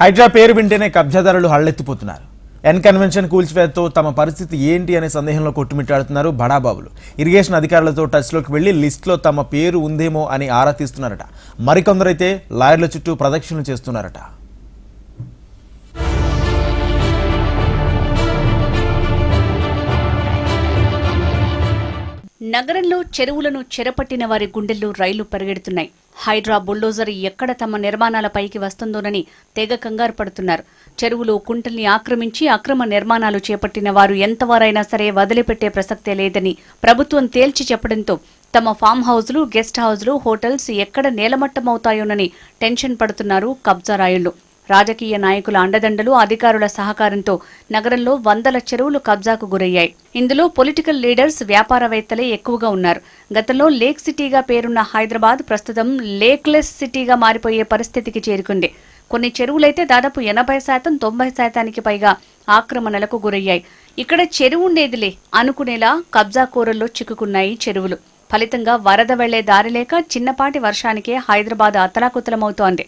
హైడ్రా పేరు వింటేనే కబ్జాదారులు హళ్ళెత్తిపోతున్నారు. N convention కూల్చివేతతో తమ పరిస్థితి ఏంటి అనే సందేహంలో కొట్టుమిట్టాడుతున్నారు బడాబాబులు. ఇరిగేషన్ అధికారులతో టచ్లోకి వెళ్ళి లిస్టులో తమ పేరు ఉందేమో అని ఆరా తీస్తున్నారట. మరికొందరైతే లాయర్ల చుట్టూ ప్రదక్షిణలు చేస్తున్నారట. నగరంలో చెరువులను చెరపట్టిన వారి గుండెల్లో రైళ్ళు పరిగెడుతున్నాయి. హైడ్రా బుల్డోజర్ ఎక్కడ తమ నిర్మాణాల పైకి వస్తుందోనని తెగ కంగారు పడుతున్నారు. చెరువులు కుంటల్ని ఆక్రమించి అక్రమ నిర్మాణాలు చేపట్టిన వారు ఎంతవారైనా సరే వదిలిపెట్టే ప్రసక్తే లేదని ప్రభుత్వం తేల్చి చెప్పడంతో తమ ఫామ్ హౌజ్లు గెస్ట్ హౌజ్లు హోటల్స్ ఎక్కడ నేలమట్టమవుతాయోనని టెన్షన్ పడుతున్నారు కబ్జారాయుళ్ళు రాజకీయ నాయకుల అండదండలు అధికారుల సహకారంతో నగరంలో వందల చెరువులు కబ్జాకు గురయ్యాయి. ఇందులో పొలిటికల్ లీడర్స్ వ్యాపారవేత్తలే ఎక్కువగా ఉన్నారు. గతంలో లేక్ సిటీగా పేరున్న హైదరాబాద్ ప్రస్తుతం లేక్లెస్ సిటీగా మారిపోయే పరిస్థితికి చేరుకుంది. కొన్ని చెరువులైతే దాదాపు ఎనభై శాతం తొంభై శాతానికి పైగా ఆక్రమణలకు గురయ్యాయి. ఇక్కడ చెరువు ఉండేదిలే అనుకునేలా కబ్జా కూరల్లో చిక్కుకున్నాయి చెరువులు. ఫలితంగా వరద వెళ్ళే దారి లేక చిన్నపాటి వర్షానికే హైదరాబాద్ అతలాకుతలమవుతోంది.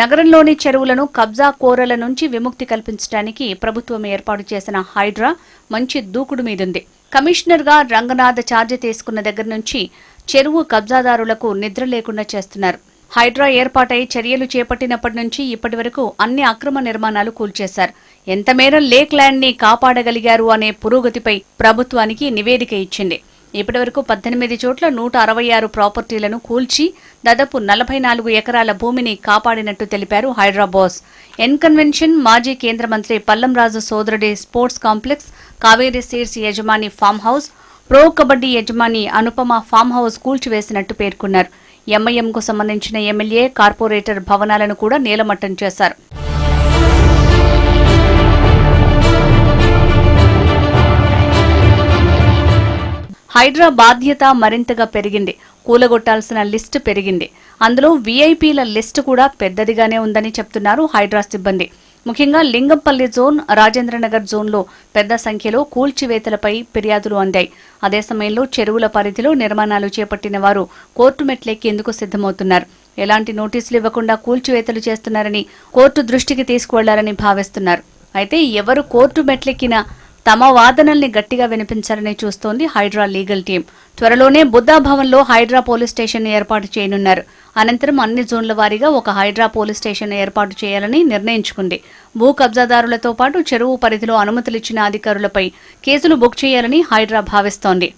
నగరంలోని చెరువులను కబ్జా కోరల నుంచి విముక్తి కల్పించడానికి ప్రభుత్వం ఏర్పాటు చేసిన హైడ్రా మంచి దూకుడు మీదుంది. కమిషనర్గా రంగనాథ్ ఛార్జ్ తీసుకున్న దగ్గర నుంచి చెరువు కబ్జాదారులకు నిద్ర లేకుండా చేస్తున్నారు. హైడ్రా ఏర్పాటై చర్యలు చేపట్టినప్పటి నుంచి ఇప్పటి వరకు అన్ని అక్రమ నిర్మాణాలు కూల్చేశారు. ఎంత మేర లేక్ ల్యాండ్ని కాపాడగలిగారు అనే పురోగతిపై ప్రభుత్వానికి నివేదిక ఇచ్చింది. ఇప్పటివరకు పద్దెనిమిది చోట్ల నూట అరవై ఆరు ప్రాపర్టీలను కూల్చి దాదాపు నలభై నాలుగు ఎకరాల భూమిని కాపాడినట్టు తెలిపారు హైదరాబాస్ ఎన్ కన్వెన్షన్ మాజీ కేంద్ర మంత్రి పల్లంరాజు సోదరుడి స్పోర్ట్స్ కాంప్లెక్స్ కావేరీ సీడ్స్ యజమాని ఫామ్ హౌస్ ప్రో కబడ్డీ యజమాని అనుపమ ఫామ్ హౌస్ కూల్చివేసినట్టు పేర్కొన్నారు. ఎంఐఎంకు సంబంధించిన ఎమ్మెల్యే కార్పొరేటర్ భవనాలను కూడా నేలమట్టం చేశారు. హైడ్రా బాధ్యత మరింతగా పెరిగింది. కూలగొట్టాల్సిన లిస్టు పెరిగింది. అందులో వీఐపీల లిస్టు కూడా పెద్దదిగానే ఉందని చెప్తున్నారు హైడ్రా సిబ్బంది. ముఖ్యంగా లింగంపల్లి జోన్ రాజేంద్రనగర్ జోన్లో పెద్ద సంఖ్యలో కూల్చివేతలపై ఫిర్యాదులు అందాయి. అదే సమయంలో చెరువుల పరిధిలో నిర్మాణాలు చేపట్టిన వారు కోర్టు మెట్లెక్కేందుకు సిద్ధమవుతున్నారు? ఎలాంటి నోటీసులు ఇవ్వకుండా కూల్చివేతలు చేస్తున్నారని కోర్టు దృష్టికి తీసుకువెళ్ళాలని భావిస్తున్నారు. అయితే ఎవరు కోర్టు మెట్లెక్కినా తమ వాదనల్ని గట్టిగా వినిపించాలని చూస్తోంది హైడ్రా లీగల్ టీం. త్వరలోనే బుద్ధా భవన్లో హైడ్రా పోలీస్ స్టేషన్ ఏర్పాటు చేయనున్నారు. అనంతరం అన్ని జోన్ల వారీగా ఒక హైడ్రా పోలీస్ స్టేషన్ ఏర్పాటు చేయాలని నిర్ణయించుకుంది. భూ కబ్జాదారులతో పాటు చెరువు పరిధిలో అనుమతులిచ్చిన అధికారులపై కేసులు బుక్ చేయాలని హైడ్రా భావిస్తోంది.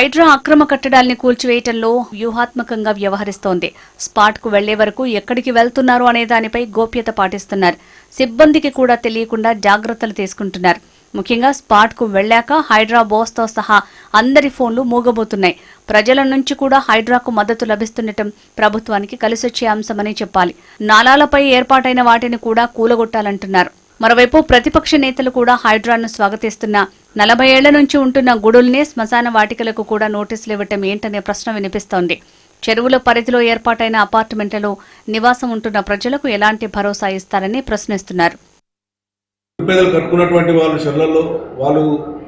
హైడ్రా అక్రమ కట్టడాల్ని కూల్చివేయటంలో వ్యూహాత్మకంగా వ్యవహరిస్తోంది. స్పాట్కు వెళ్ళే వరకు ఎక్కడికి వెళ్తున్నారు అనే దానిపై గోప్యత పాటిస్తున్నారు. సిబ్బందికి కూడా తెలియకుండా జాగ్రత్తలు తీసుకుంటున్నారు. ముఖ్యంగా స్పాట్కు వెళ్ళాక హైడ్రా బోస్తో సహా అందరి ఫోన్లు మూగబోతున్నాయి. ప్రజల నుంచి కూడా హైడ్రాకు మద్దతు లభిస్తుండటం ప్రభుత్వానికి కలిసొచ్చే అంశమని చెప్పాలి. నాలాలపై ఏర్పాటైన వాటిని కూడా కూలగొట్టాలంటున్నారు. మరోవైపు ప్రతిపక్ష నేతలు కూడా హైడ్రాను స్వాగతిస్తున్న నలభై ఏళ్ళ నుంచి ఉంటున్న గుడుల్నే శ్మశాన వాటికలకు కూడా నోటీసులు ఇవ్వటం ఏంటనే ప్రశ్న వినిపిస్తోంది. చెరువుల పరిధిలో ఏర్పాటైన అపార్ట్మెంట్లలో నివాసం ఉంటున్న ప్రజలకు ఎలాంటి భరోసా ఇస్తారని ప్రశ్నిస్తున్నారు. పేదలు కట్టుకున్నటువంటి వాళ్ళు చెర్లలో వాళ్ళు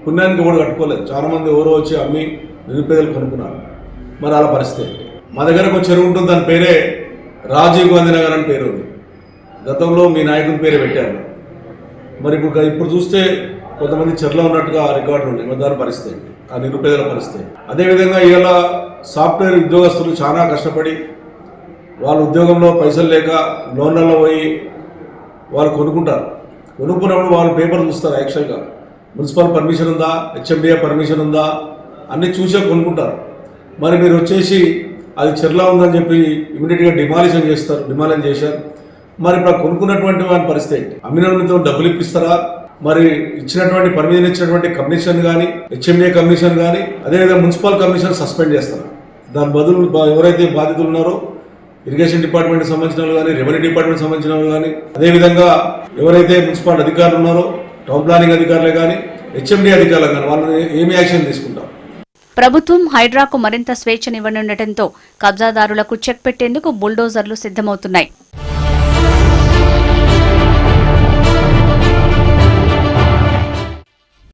పుణ్యానికి కూడా కట్టుకోలేదు. చాలా మంది ఎవరో వచ్చి అమ్మి నిరుపేదలు కనుక్కున్నారు. మరి అలా పరిస్థితి మా దగ్గర ఒక చెరువు ఉంటుంది దాని పేరే రాజీవ్ గాంధీ నగర్ అని పేరు ఉంది. గతంలో మీ నాయకుని పేరే పెట్టారు. మరి ఇప్పుడు ఇప్పుడు చూస్తే కొంతమంది చెర్లో ఉన్నట్టుగా రికార్డులు ఉన్నాయి మరి దాని పరిస్థితి ఆ నిరుపేదల పరిస్థితి అదేవిధంగా ఇవాళ సాఫ్ట్వేర్ ఉద్యోగస్తులు చాలా కష్టపడి వాళ్ళ ఉద్యోగంలో పైసలు లేక లోన్లలో పోయి వాళ్ళు కొనుక్కుంటారు. కొనుక్కున్నప్పుడు వాళ్ళు పేపర్ చూస్తారు యాక్చువల్గా. మున్సిపల్ పర్మిషన్ ఉందా? హెచ్ఎండిఏ పర్మిషన్ ఉందా? అన్నీ చూసే కొనుక్కుంటారు. మరి మీరు వచ్చేసి అది చెర్లా ఉందని చెప్పి ఇమీడియట్గా డిమాలిషన్ చేస్తారు డిమాలిషన్ చేశారు. మరి ఇప్పుడు కొనుక్కున్నటువంటి వారి పరిస్థితి ఏంటి? అమ్మినంతో డబ్బులు ఇప్పిస్తారా? మరి ఇచ్చినటువంటి పర్మిషన్ ఇచ్చినటువంటి కమిషన్ కానీ హెచ్ఎండిఏ కమిషన్ కానీ అదేవిధంగా మున్సిపల్ కమిషన్ సస్పెండ్ చేస్తారు. దాని బదులు ఎవరైతే బాధితులు ఉన్నారో ఇరిగేషన్ డిపార్ట్మెంట్ సంబంధించిన వాళ్ళు కానీ రెవెన్యూ డిపార్ట్మెంట్ సంబంధించిన వాళ్ళు కానీ అదేవిధంగా ఎవరైతే మున్సిపల్ అధికారులు ఉన్నారో టౌన్ ప్లానింగ్ అధికారులే కానీ హెచ్ఎండి అధికారులు కానీ వాళ్ళని ఏమి యాక్షన్ తీసుకుంటాం? ప్రభుత్వం హైడ్రాకు మరింత స్వేచ్ఛనివ్వనుండటంతో కబ్జాదారులకు చెక్ పెట్టేందుకు బుల్డోజర్లు సిద్ధమవుతున్నాయి.